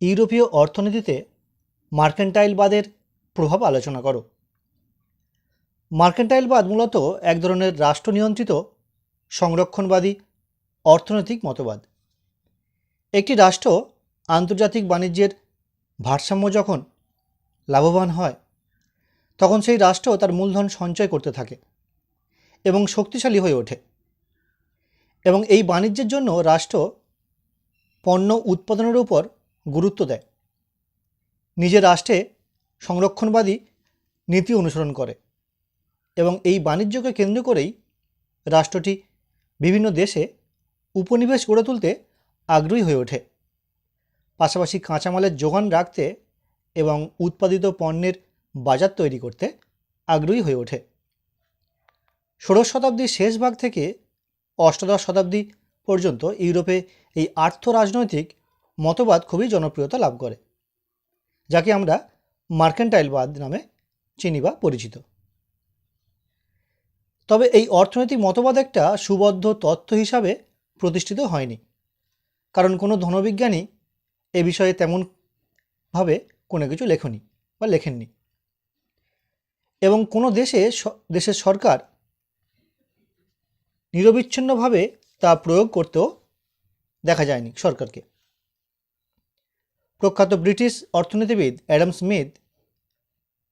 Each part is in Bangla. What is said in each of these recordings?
ইউরোপীয় অর্থনীতিতে মার্কেন্টাইলবাদের প্রভাব আলোচনা করো। মার্কেন্টাইলবাদ মূলত এক ধরনের রাষ্ট্রনিয়ন্ত্রিত, সংরক্ষণবাদী, অর্থনৈতিক মতবাদ। একটি রাষ্ট্র আন্তর্জাতিক বাণিজ্যের ভারসাম্য যখন লাভবান হয়, তখন সেই রাষ্ট্র তার মূলধন সঞ্চয় করতে থাকে এবং শক্তিশালী হয়ে ওঠে। এবং এই বাণিজ্যের জন্য রাষ্ট্র পণ্য উৎপাদনের উপর গুরুত্ব দেয়। নিজের রাষ্ট্রে সংরক্ষণবাদী নীতি অনুসরণ করে এবং এই বাণিজ্যকে কেন্দ্র করেই রাষ্ট্রটি বিভিন্ন দেশে উপনিবেশ গড়ে তুলতে আগ্রহী হয়ে ওঠে। পাশাপাশি কাঁচামালের যোগান রাখতে এবং উৎপাদিত পণ্যের বাজার তৈরি করতে আগ্রহী হয়ে ওঠে। ষোড়শ শতাব্দীর শেষ ভাগ থেকে অষ্টাদশ শতাব্দী পর্যন্ত ইউরোপে এই আর্থ রাজনৈতিক মতবাদ খুবই জনপ্রিয়তা লাভ করে, যাকে আমরা মার্কেন্টাইলবাদ নামে চিনি বা পরিচিত। তবে এই অর্থনৈতিক মতবাদ একটা সুবদ্ধ তত্ত্ব হিসাবে প্রতিষ্ঠিত হয়নি, কারণ কোনো ধনবিজ্ঞানী এ বিষয়ে তেমনভাবে কোনো কিছু লেখনি বা লেখেননি। এবং কোনো দেশে দেশের সরকার নিরবিচ্ছিন্নভাবে তা প্রয়োগ করতেও দেখা যায়নি সরকারকে। প্রখ্যাত ব্রিটিশ অর্থনীতিবিদ অ্যাডাম স্মিথ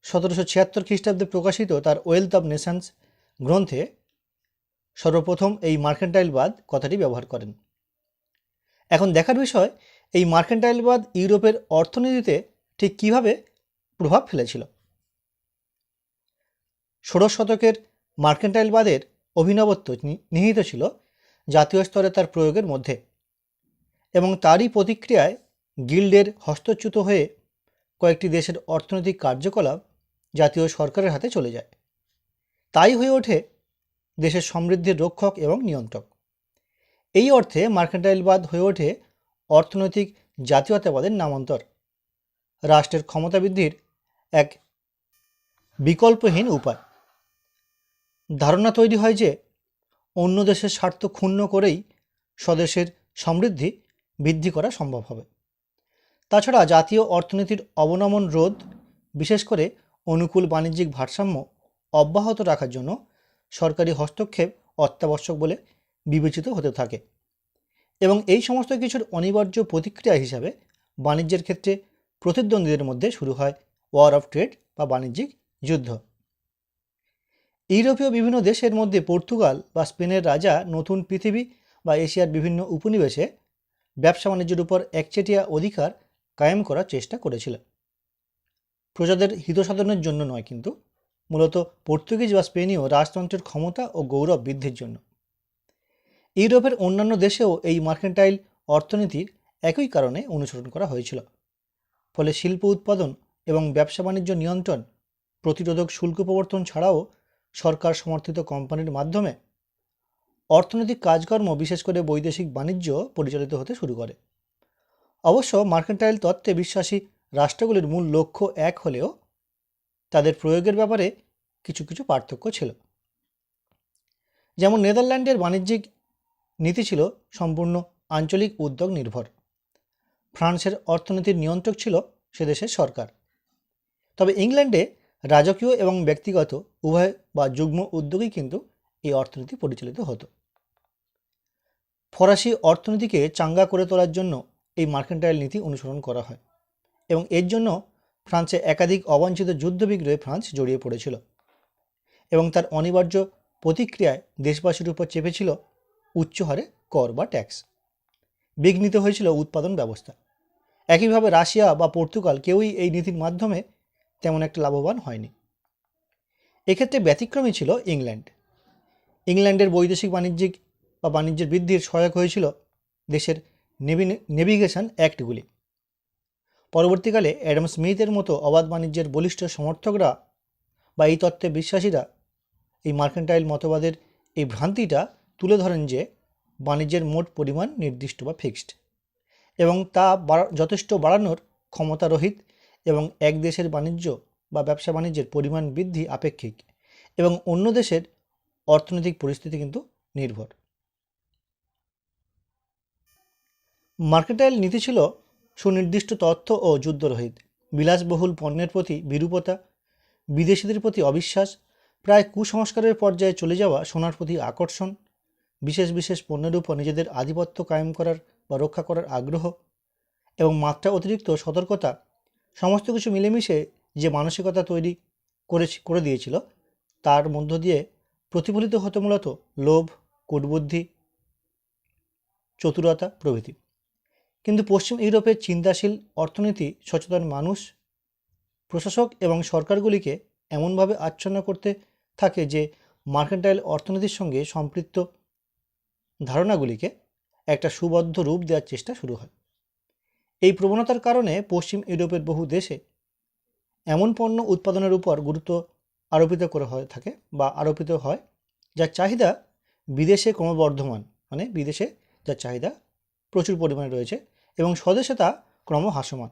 সতেরোশো ছিয়াত্তর খ্রিস্টাব্দে প্রকাশিত তার ওয়েলথ অব নেশনস গ্রন্থে সর্বপ্রথম এই মার্কেন্টাইলবাদ কথাটি ব্যবহার করেন। এখন দেখার বিষয়, এই মার্কেন্টাইলবাদ ইউরোপের অর্থনীতিতে ঠিক কীভাবে প্রভাব ফেলেছিল? ষোড়শ শতকের মার্কেন্টাইলবাদের অভিনবত্ব নিহিত ছিল জাতীয় স্তরে তার প্রয়োগের মধ্যে এবং তারই প্রতিক্রিয়ায় গিল্ডের হস্তচ্যুত হয়ে কয়েকটি দেশের অর্থনৈতিক কার্যকলাপ জাতীয় সরকারের হাতে চলে যায়। তাই হয়ে ওঠে দেশের সমৃদ্ধির রক্ষক এবং নিয়ন্ত্রক। এই অর্থে মার্কেন্টাইলবাদ হয়ে ওঠে অর্থনৈতিক জাতীয়তাবাদের নামান্তর। রাষ্ট্রের ক্ষমতা বৃদ্ধির এক বিকল্পহীন উপায়। ধারণা তৈরি হয় যে অন্য দেশের স্বার্থ ক্ষুণ্ণ করেই স্বদেশের সমৃদ্ধি বৃদ্ধি করা সম্ভব হবে। তাছাড়া জাতীয় অর্থনীতির অবনমন রোধ, বিশেষ করে অনুকূল বাণিজ্যিক ভারসাম্য অব্যাহত রাখার জন্য সরকারি হস্তক্ষেপ অত্যাবশ্যক বলে বিবেচিত হতে থাকে। এবং এই সমস্ত কিছুর অনিবার্য প্রতিক্রিয়া হিসাবে বাণিজ্যের ক্ষেত্রে প্রতিদ্বন্দ্বীদের মধ্যে শুরু হয় ওয়ার অফ ট্রেড বা বাণিজ্যিক যুদ্ধ। ইউরোপীয় বিভিন্ন দেশের মধ্যে পর্তুগাল বা স্পেনের রাজা নতুন পৃথিবী বা এশিয়ার বিভিন্ন উপনিবেশে ব্যবসা বাণিজ্যের উপর একচেটিয়া অধিকার কায়েম করার চেষ্টা করেছিলেন। প্রজাদের হিতসাধনের জন্য নয় কিন্তু, মূলত পর্তুগিজ বা স্পেনীয় রাজতন্ত্রের ক্ষমতা ও গৌরব বৃদ্ধির জন্য। ইউরোপের অন্যান্য দেশেও এই মার্কেন্টাইল অর্থনীতির একই কারণে অনুসরণ করা হয়েছিল। ফলে শিল্প উৎপাদন এবং ব্যবসা বাণিজ্য নিয়ন্ত্রণ, প্রতিরোধক শুল্ক প্রবর্তন ছাড়াও সরকার সমর্থিত কোম্পানির মাধ্যমে অর্থনৈতিক কাজকর্ম বিশেষ করে বৈদেশিক বাণিজ্য পরিচালিত হতে শুরু করে। অবশ্য মার্কেন্টাইল তত্ত্বে বিশ্বাসী রাষ্ট্রগুলির মূল লক্ষ্য এক হলেও তাদের প্রয়োগের ব্যাপারে কিছু কিছু পার্থক্য ছিল। যেমন নেদারল্যান্ডের বাণিজ্যিক নীতি ছিল সম্পূর্ণ আঞ্চলিক উদ্যোগ নির্ভর। ফ্রান্সের অর্থনীতির নিয়ন্ত্রক ছিল সে দেশের সরকার। তবে ইংল্যান্ডে রাজকীয় এবং ব্যক্তিগত উভয় বা যুগ্ম উদ্যোগেই কিন্তু এই অর্থনীতি পরিচালিত হতো। ফরাসি অর্থনীতিকে চাঙ্গা করে তোলার জন্য এই মার্কেন্টাইল নীতি অনুসরণ করা হয় এবং এর জন্য ফ্রান্সে একাধিক অবাঞ্ছিত যুদ্ধবিগ্রহে ফ্রান্স জড়িয়ে পড়েছিল এবং তার অনিবার্য প্রতিক্রিয়ায় দেশবাসীর উপর চেপেছিল উচ্চ হারে কর বা ট্যাক্স। বিঘ্নিত হয়েছিল উৎপাদন ব্যবস্থা। একইভাবে রাশিয়া বা পর্তুগাল কেউই এই নীতির মাধ্যমে তেমন একটা লাভবান হয়নি। এক্ষেত্রে ব্যতিক্রমী ছিল ইংল্যান্ড। ইংল্যান্ডের বৈদেশিক বাণিজ্যিক বা বাণিজ্যের বৃদ্ধির সহায়ক হয়েছিল দেশের নেভিগেশন অ্যাক্টগুলি। পরবর্তীকালে অ্যাডাম স্মিথের মতো অবাধ বাণিজ্যের বলিষ্ঠ সমর্থকরা বা এই তত্ত্বে বিশ্বাসীরা এই মার্কেন্টাইল মতবাদের এই ভ্রান্তিটা তুলে ধরেন যে বাণিজ্যের মোট পরিমাণ নির্দিষ্ট বা ফিক্সড এবং তা যথেষ্ট বাড়ানোর ক্ষমতা রহিত এবং এক দেশের বাণিজ্য বা ব্যবসা বাণিজ্যের পরিমাণ বৃদ্ধি আপেক্ষিক এবং অন্য দেশের অর্থনৈতিক পরিস্থিতি কিন্তু নির্ভর। মার্কেটাইল নীতি ছিল সুনির্দিষ্ট তথ্য ও যুদ্ধরহিত। বিলাসবহুল পণ্যের প্রতি বিরূপতা, বিদেশিদের প্রতি অবিশ্বাস, প্রায় কুসংস্কারের পর্যায়ে চলে যাওয়া সোনার প্রতি আকর্ষণ, বিশেষ বিশেষ পণ্যের উপর নিজেদের আধিপত্য কায়েম করার বা রক্ষা করার আগ্রহ এবং মাত্রা অতিরিক্ত সতর্কতা, সমস্ত কিছু মিলেমিশে যে মানসিকতা তৈরি করে করে দিয়েছিল, তার মধ্য দিয়ে প্রতিফলিত হতো মূলত লোভ, কূটবুদ্ধি, চতুরতা প্রভৃতি। কিন্তু পশ্চিম ইউরোপের চিন্তাশীল অর্থনীতি সচেতন মানুষ, প্রশাসক এবং সরকারগুলিকে এমনভাবে আচ্ছন্ন করতে থাকে যে মার্কেন্টাইল অর্থনীতির সঙ্গে সম্পৃক্ত ধারণাগুলিকে একটা সুবদ্ধ রূপ দেওয়ার চেষ্টা শুরু হয়। এই প্রবণতার কারণে পশ্চিম ইউরোপের বহু দেশে এমন পণ্য উৎপাদনের উপর গুরুত্ব আরোপিত করা হয়ে থাকে বা আরোপিত হয়, যার চাহিদা বিদেশে ক্রমবর্ধমান মানে বিদেশে যার চাহিদা প্রচুর পরিমাণে রয়েছে। এবং স্বদেশে তা ক্রমহ্রাসমান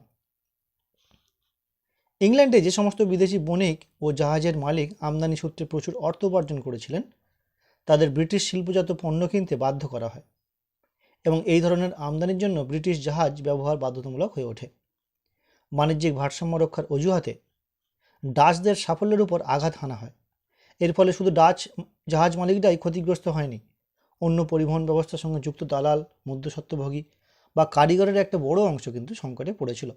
ইংল্যান্ডে যে সমস্ত বিদেশি বণিক ও জাহাজের মালিক আমদানি সূত্রে প্রচুর অর্থ উপার্জন করেছিলেন, তাদের ব্রিটিশ শিল্পজাত পণ্য কিনতে বাধ্য করা হয় এবং এই ধরনের আমদানির জন্য ব্রিটিশ জাহাজ ব্যবহার বাধ্যতামূলক হয়ে ওঠে। বাণিজ্যিক ভারসাম্য রক্ষার অজুহাতে ডাচদের সাফল্যের উপর আঘাত হানা হয়। এর ফলে শুধু ডাচ জাহাজ মালিকরাই ক্ষতিগ্রস্ত হয়নি, অন্য পরিবহন ব্যবস্থার সঙ্গে যুক্ত দালাল, মধ্যস্বত্বভোগী বা কারিগরের একটা বড় অংশ কিন্তু সংকটে পড়েছিল।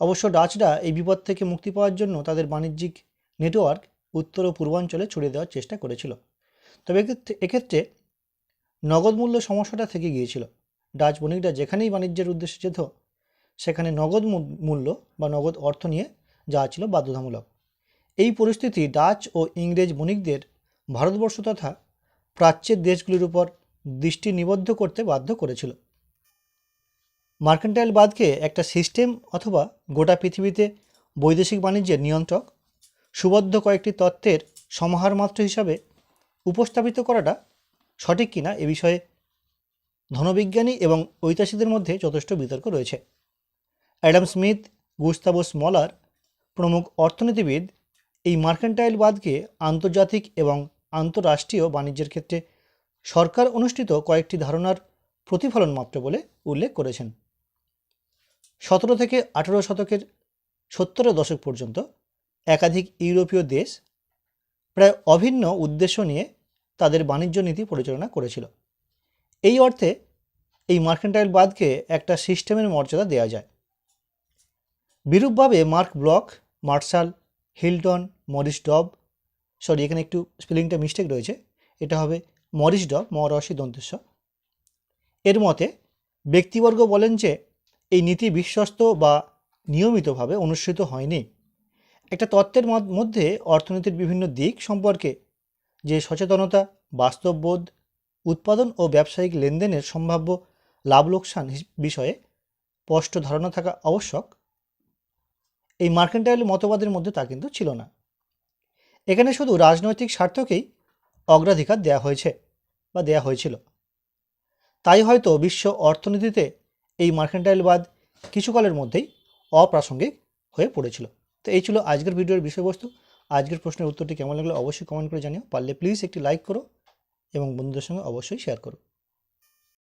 অবশ্য ডাচরা এই বিপদ থেকে মুক্তি পাওয়ার জন্য তাদের বাণিজ্যিক নেটওয়ার্ক উত্তর ও পূর্বাঞ্চলে ছড়িয়ে দেওয়ার চেষ্টা করেছিল। তবে এক্ষেত্রে নগদ মূল্য সমস্যাটা থেকে গিয়েছিল। ডাচ বণিকরা যেখানেই বাণিজ্যের উদ্দেশ্যে যেত, সেখানে নগদ মূল্য বা নগদ অর্থ নিয়ে যাওয়া ছিল বাধ্যতামূলক। এই পরিস্থিতি ডাচ ও ইংরেজ বণিকদের ভারতবর্ষ তথা প্রাচ্যের দেশগুলির উপর দৃষ্টি নিবদ্ধ করতে বাধ্য করেছিল। মার্কেন্টাইল বাদকে একটা সিস্টেম অথবা গোটা পৃথিবীতে বৈদেশিক বাণিজ্যের নিয়ন্ত্রক, সুবদ্ধ কয়েকটি তত্ত্বের সমাহার মাত্র হিসাবে উপস্থাপিত করাটা সঠিক কিনা এ বিষয়ে ধনবিজ্ঞানী এবং ঐতিহাসিকদের মধ্যে যথেষ্ট বিতর্ক রয়েছে। অ্যাডাম স্মিথ গুস্তাবো স্মলার, প্রমুখ অর্থনীতিবিদ, এই মার্কেন্টাইলবাদকে আন্তর্জাতিক এবং আন্তঃরাষ্ট্রীয় বাণিজ্যের ক্ষেত্রে সরকার অনুষ্ঠিত কয়েকটি ধারণার প্রতিফলন মাত্র বলে উল্লেখ করেছেন। সতেরো থেকে আঠেরো শতকের সত্তরের দশক পর্যন্ত একাধিক ইউরোপীয় দেশ প্রায় অভিন্ন উদ্দেশ্য নিয়ে তাদের বাণিজ্য নীতি পরিচালনা করেছিল। এই অর্থে এই মার্কেন্টাইলবাদকে একটা সিস্টেমের মর্যাদা দেওয়া যায়। বিরূপভাবে Marc Bloch, Marshall, Hilton, Maurice Dobb, sorry, এখানে একটু স্পেলিংটা মিস্টেক রয়েছে, এটা হবে মরিস ডব মরসি দন্তেশ্ব এর মতে, ব্যক্তিবর্গ বলেন যে এই নীতি বিশ্বস্ত বা নিয়মিতভাবে অনুষ্ঠিত হয়নি। একটা তত্ত্বের মধ্যে অর্থনীতির বিভিন্ন দিক সম্পর্কে যে সচেতনতা, বাস্তববোধ, উৎপাদন ও ব্যবসায়িক লেনদেনের সম্ভাব্য লাভ লোকসান বিষয়ে স্পষ্ট ধারণা থাকা আবশ্যক, এই মার্কেন্টাইল মতবাদের মধ্যে তা কিন্তু ছিল না। এখানে শুধু রাজনৈতিক স্বার্থকেই অগ্রাধিকার দেওয়া হয়েছে বা দেওয়া হয়েছিল। তাই হয়তো বিশ্ব অর্থনীতিতে এই মার্কেন্টাইলবাদ কিছুকালের মধ্যেই অপ্রাসঙ্গিক হয়ে পড়েছিল। তো এই ছিল আজকের ভিডিওর বিষয়বস্তু। আজকের প্রশ্নের উত্তরটি কেমন লাগল অবশ্যই কমেন্ট করে জানিও। পারলে প্লিজ একটি লাইক করো এবং বন্ধুদের সঙ্গে অবশ্যই শেয়ার করো।